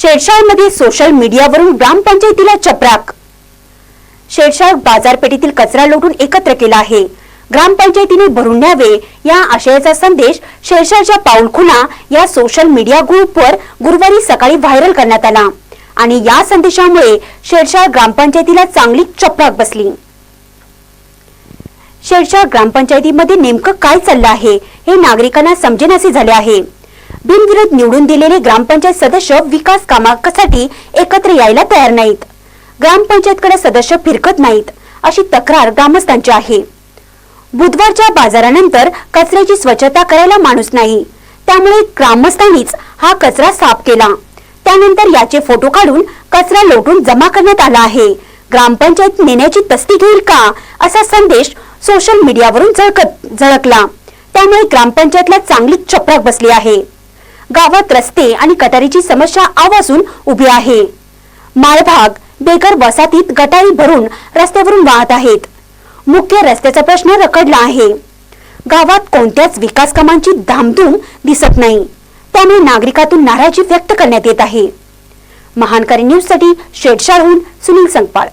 शेडशाळमध्ये social मीडियावरून ग्रामपंचायतीला चपराक. शेडशाळ बाजारपेठेतील कचरा लोटून एकत्र केला आहे. ग्रामपंचायतीने भरून न्यावे या आशयाचा संदेश शेरशाळच्या पाऊलखुणा या सोशल मीडिया ग्रुपवर गुरुवारी सकाळी व्हायरल करण्यात आला आणि या संदेशामुळे शेरशाळ ग्रामपंचायतीला चांगली चपराक बसली. शेरशाळ ग्रामपंचायतीमध्ये नेमकं काय चाललं आहे हे नागरिकांना समजेनासे झाले आहे. बिनविरोध निवडून दिलेले ग्रामपंचायत सदस्य विकास कामासाठी एकत्र यायला तयार नाहीत. ग्रामपंचायतकडे सदस्य फिरकत नाहीत अशी तक्रार ग्रामस्थांची आहे. बुधवारच्या बाजारानंतर कचऱ्याची स्वच्छता करायला माणूस नाही. त्यामुळे ग्रामस्थांनीच हा कचरा साफ केला. त्यानंतर याचे फोटो काढून कचरा लोटून जमा करण्यात आला आहे. ग्रामपंचायत नेण्याची तस्ती घेईल का असा संदेश सोशल मीडियावरून झळकत झळकला. त्यामुळे ग्रामपंचायतला चांगली चपराक बसली आहे. गावात रस्ते आणि गटारीची समस्या आवाजून उभी आहे. माळभाग बेघर वसाहतीत गटारी भरून रस्त्यावरून वाहत आहेत. मुख्य रस्त्याचा प्रश्न रखडला आहे. गावात कोणत्याच विकास कामांची धामधूम दिसत नाही. त्यामुळे नागरिकातून नाराजी व्यक्त करण्यात येत आहे. महानकारी न्यूजसाठी शेडशाळहून सुनील संगपाळ.